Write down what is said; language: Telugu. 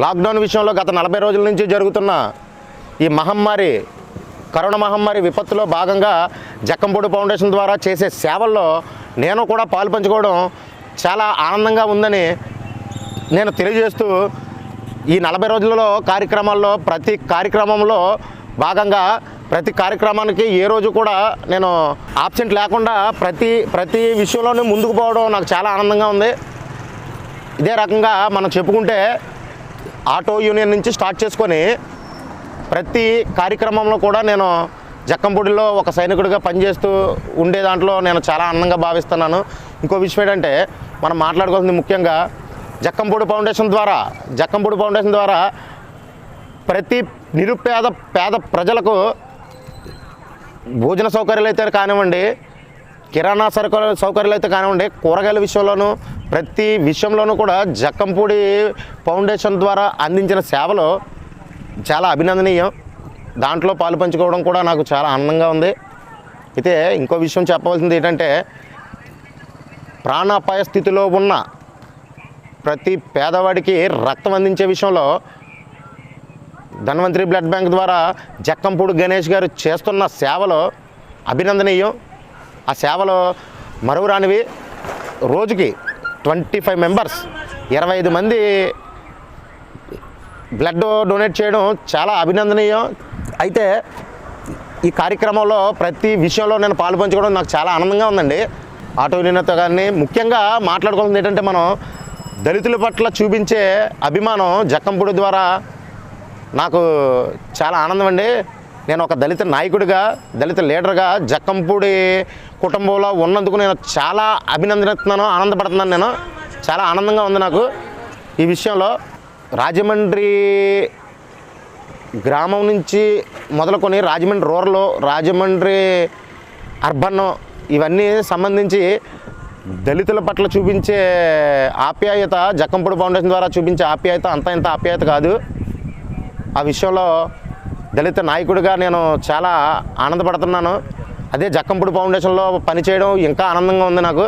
లాక్డౌన్ విషయంలో గత నలభై రోజుల నుంచి జరుగుతున్న ఈ మహమ్మారి కరోనా మహమ్మారి విపత్తులో భాగంగా జక్కంపూడి ఫౌండేషన్ ద్వారా చేసే సేవల్లో నేను కూడా పాలు పంచుకోవడం చాలా ఆనందంగా ఉందని నేను తెలియజేస్తూ ఈ నలభై రోజులలో కార్యక్రమాల్లో ప్రతి కార్యక్రమంలో భాగంగా ప్రతి కార్యక్రమానికి ఏ రోజు కూడా నేను ఆబ్సెంట్ లేకుండా ప్రతి ప్రతి విషయంలోనూ ముందుకు పోవడం నాకు చాలా ఆనందంగా ఉంది. ఇదే రకంగా మనం చెప్పుకుంటే ఆటో యూనియన్ నుంచి స్టార్ట్ చేసుకొని ప్రతి కార్యక్రమంలో కూడా నేను జక్కంపూడిలో ఒక సైనికుడిగా పనిచేస్తూ ఉండే దాంట్లో నేను చాలా ఆనందంగా భావిస్తున్నాను. ఇంకో విషయం ఏంటంటే మనం మాట్లాడుకోవాల్సింది ముఖ్యంగా జక్కంపూడి ఫౌండేషన్ ద్వారా జక్కంపూడి ఫౌండేషన్ ద్వారా ప్రతి నిరుపేద పేద ప్రజలకు భోజన సౌకర్యాలు అయితే కానివ్వండి కిరాణా సరుకుల సౌకర్యాలు అయితే కానివ్వండి కూరగాయల విషయంలోనూ ప్రతి విషయంలోనూ కూడా జక్కంపూడి ఫౌండేషన్ ద్వారా అందించిన సేవలు చాలా అభినందనీయం. దాంట్లో పాలు పంచుకోవడం కూడా నాకు చాలా ఆనందంగా ఉంది. అయితే ఇంకో విషయం చెప్పవలసింది ఏంటంటే ప్రాణాపాయ స్థితిలో ఉన్న ప్రతి పేదవాడికి రక్తం అందించే విషయంలో ధన్వంతరి బ్లడ్ బ్యాంక్ ద్వారా జక్కంపూడి గణేష్ గారు చేస్తున్న సేవలు అభినందనీయం. ఆ సేవలు మరువురానివి రోజుకి ట్వంటీ ఫైవ్ మెంబర్స్. ఇరవై ఐదు మంది బ్లడ్ డొనేట్ చేయడం చాలా అభినందనీయం. అయితే ఈ కార్యక్రమంలో ప్రతి విషయంలో నేను పాలు పంచుకోవడం నాకు చాలా ఆనందంగా ఉందండి. ఆటో యూనియన్తో కానీ ముఖ్యంగా మాట్లాడుకోవాల్సింది ఏంటంటే మనం దళితుల పట్ల చూపించే అభిమానం జక్కంపూడి ద్వారా నాకు చాలా ఆనందం అండి. నేను ఒక దళిత నాయకుడిగా దళిత లీడర్గా జక్కంపూడి కుటుంబంలో ఉన్నందుకు నేను చాలా అభినందిస్తున్నాను ఆనందపడుతున్నాను నేను. చాలా ఆనందంగా ఉంది నాకు. ఈ విషయంలో రాజమండ్రి గ్రామం నుంచి మొదలుకొని రాజమండ్రి రూరల్ రాజమండ్రి అర్బన్ ఇవన్నీ సంబంధించి దళితుల పట్ల చూపించే ఆప్యాయత జక్కంపూడి ఫౌండేషన్ ద్వారా చూపించే ఆప్యాయత అంత ఇంత ఆప్యాయత కాదు. ఆ విషయంలో దళిత నాయకుడిగా నేను చాలా ఆనందపడుతున్నాను. అదే జక్కంపూడి ఫౌండేషన్లో పనిచేయడం ఇంకా ఆనందంగా ఉంది నాకు.